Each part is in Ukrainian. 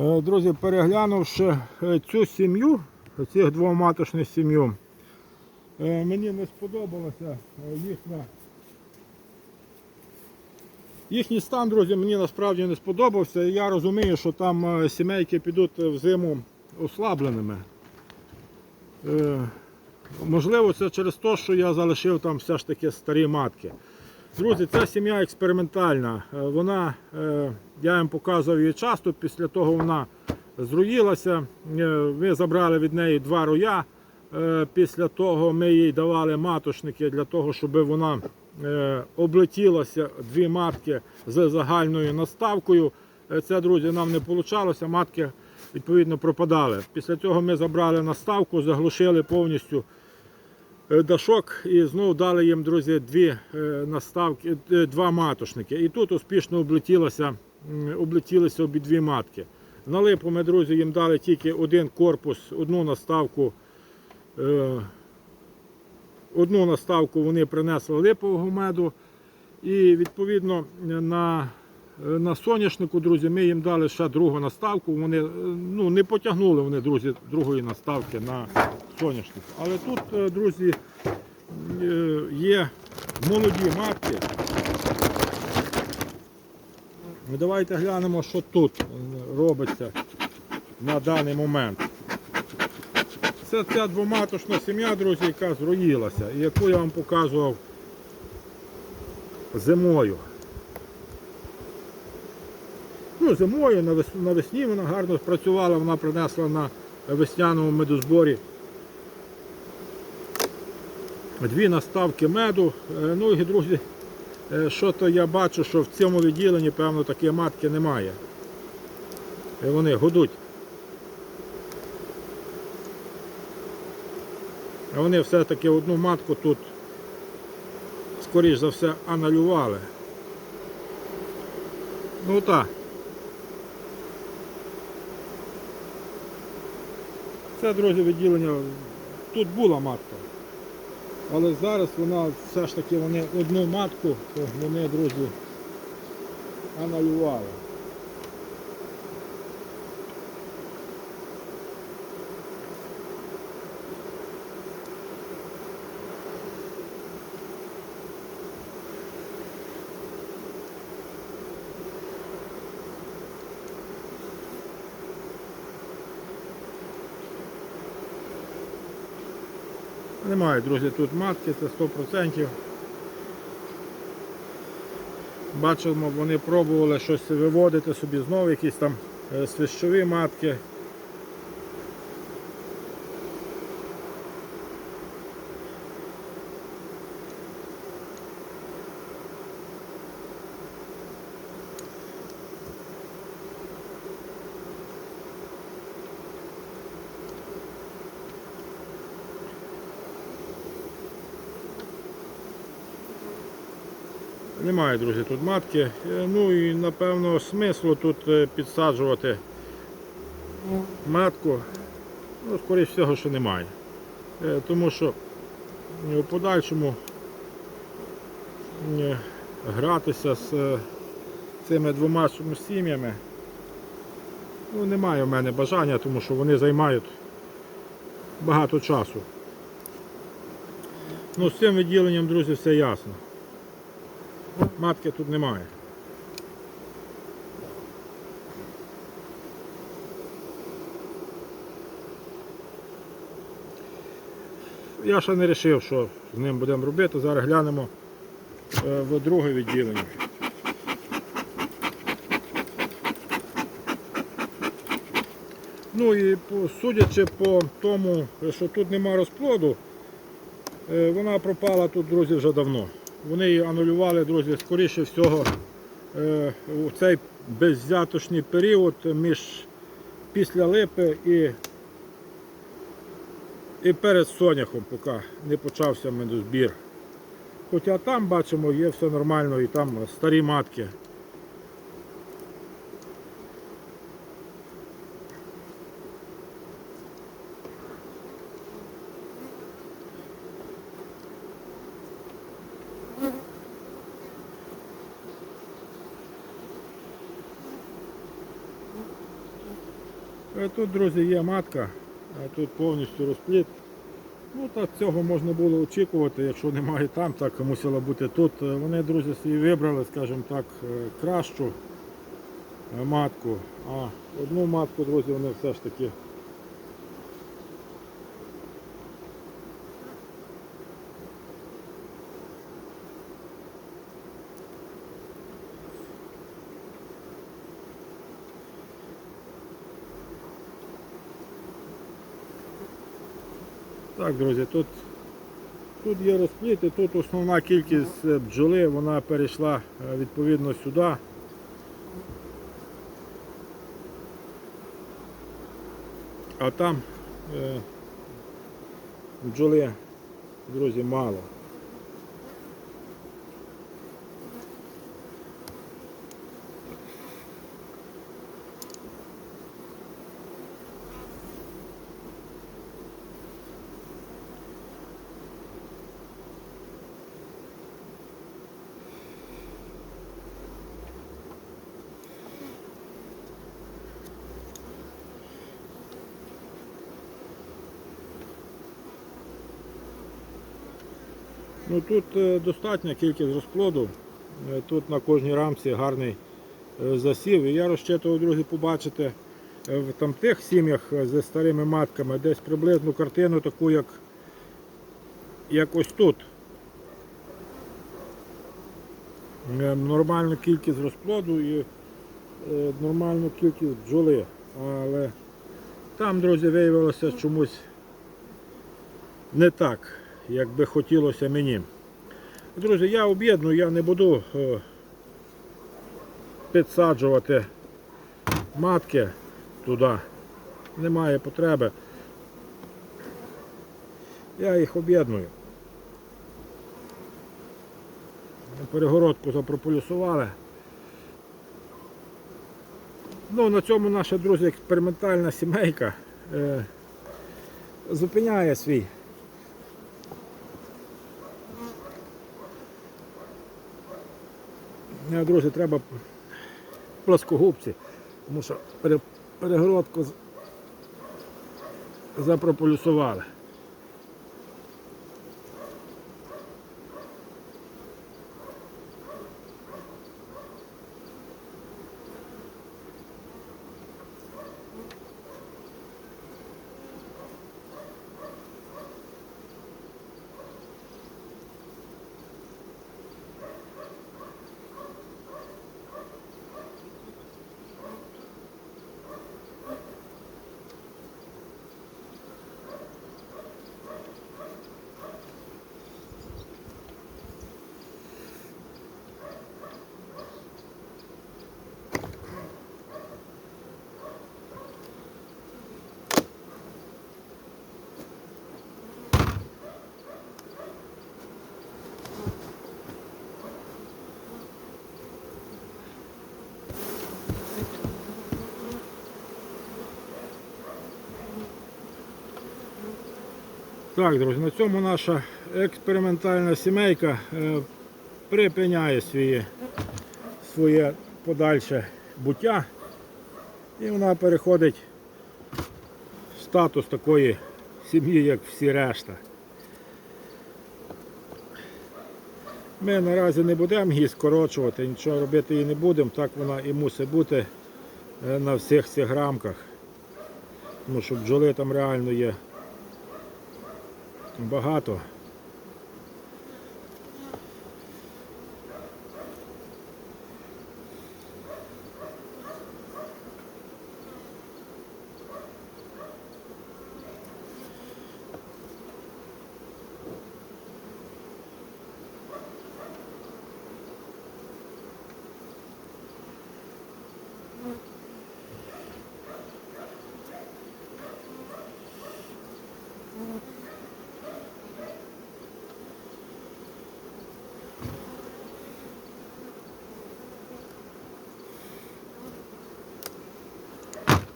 Е, Друзі, переглянувши е, цю сім'ю, цих двоматочних сім'ю, е, мені не сподобалося їхня. Їхній стан, друзі, мені насправді не сподобався. Я розумію, що там сімейки підуть в зиму ослабленими. Можливо, це через те, що я залишив там все ж таки старі матки. Друзі, ця сім'я експериментальна. Е, Вона, е, я їм показував її часто, після того вона зруїлася. Е, Ми забрали від неї два роя. Після того ми їй давали маточники для того, щоб вона облетілася дві матки з загальною наставкою. Це, друзі, нам не вийшло. Матки відповідно пропадали. Після цього ми забрали наставку, заглушили повністю дашок і знову дали їм, друзі, дві е, наставки, е, два матошники. І тут успішно облетілося, облетілися обидві матки. На липу ми, друзі, їм дали тільки один корпус, одну наставку. е, Одну наставку вони принесли липового меду. І відповідно на, на соняшнику, друзі, ми їм дали ще другу наставку. Вони е, ну, не потягнули вони, друзі, другої наставки на соняшник. Але тут, е, друзі, е, є молоді матки. Ну, Давайте глянемо, що тут е, робиться на даний момент. Це ця двоматочна сім'я, друзі, яка зруїлася, і яку я вам показував зимою. Зимою, навесні вона гарно спрацювала, вона принесла на весняному медозборі дві наставки меду. Е, Ну і друзі, е, що то я бачу, що в цьому відділенні, певно, такої матки немає. І вони гудуть. А вони все-таки одну матку тут, скоріш за все, аналювали. Ну так. Це, друге відділення. Тут була матка. Але зараз вона все ж таки вони одну матку, вони, друзі, аналювали. Немає, друзі, тут матки, це 100%. Бачимо, вони пробували щось виводити собі знову, якісь там е, свищові матки. Немає, друзі, тут матки. Е, Ну і напевно смислу тут е, підсаджувати матку. Ну, скоріш всього, що немає. Е, Тому що у подальшому гратися з цими двома сім'ями ну, немає в мене бажання, тому що вони займають багато часу. Ну, з цим відділенням, друзі, все ясно. Матки тут немає. Я ще не вирішив, що з ним будемо робити. Зараз глянемо е, в друге відділення. Ну і судячи по тому, що тут нема розплоду, е, вона пропала тут, друзі, вже давно. Вони її анулювали, друзі, скоріше всього, е, у цей беззяточний період між після липи і, і перед соняхом, поки не почався медозбір. Хоча там бачимо, є все нормально і там старі матки. Тут, друзі, є матка, тут повністю розпліт. Ну, так цього можна було очікувати, якщо немає там, так мусило бути тут. Е, Вони, друзі, собі вибрали, скажімо так, е, кращу е, матку. А одну матку, друзі, вони все ж таки Так, друзі, тут, тут є розпліти, тут основна кількість е, бджоли, вона перейшла е, відповідно сюди. А там е, бджоли, друзі, мало. Ну тут е, достатня кількість розплоду. Е, Тут на кожній рамці гарний е, засів. І я розчитував, друзі, побачити е, в там тих сім'ях зі старими матками десь приблизну картину таку, як, як ось тут. Нормальну кількість розплоду і нормальну кількість бджоли. Але там, друзі, виявилося чомусь не так, як би хотілося мені. Друзі, я об'єдную, я не буду е, підсаджувати матки туди. Немає потреби. Я їх об'єдную. Перегородку запрополюсували. Ну, на цьому наша, друзі, експериментальна сімейка е, зупиняє свій Друзі, треба плоскогубці, тому що перегородку запрополюсували. Так, друзі, на цьому наша експериментальна сімейка е, припиняє своє, своє подальше буття і вона переходить в статус такої сім'ї, як всі решта. Ми наразі не будемо її скорочувати, нічого робити її не будемо, так вона і мусить бути е, на всіх цих рамках. Тому що бджоли там реально є багато.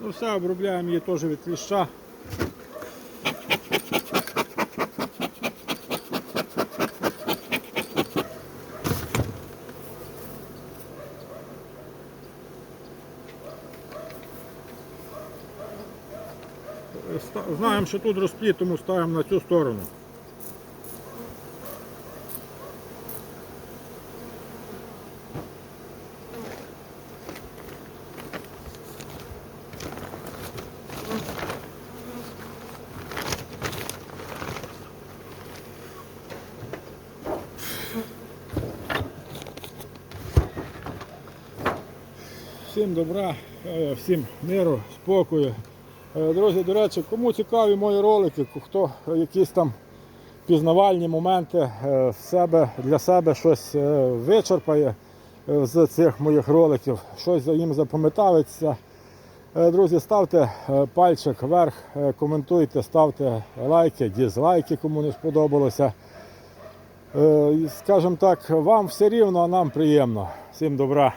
Ну все, обробляємо її теж від кліща. знаємо, що тут розпліт, тому ставимо на цю сторону. Всім добра, е, всім миру, спокою. Е, Друзі, до речі, кому цікаві мої ролики, хто якісь там пізнавальні моменти е, себе, для себе щось е, вичерпає е, з цих моїх роликів, щось за їм запам'ятається. Е, Друзі, ставте е, пальчик вверх, е, коментуйте, ставте лайки, дізлайки, кому не сподобалося. Е, Скажімо так, вам все рівно, а нам приємно. Всім добра.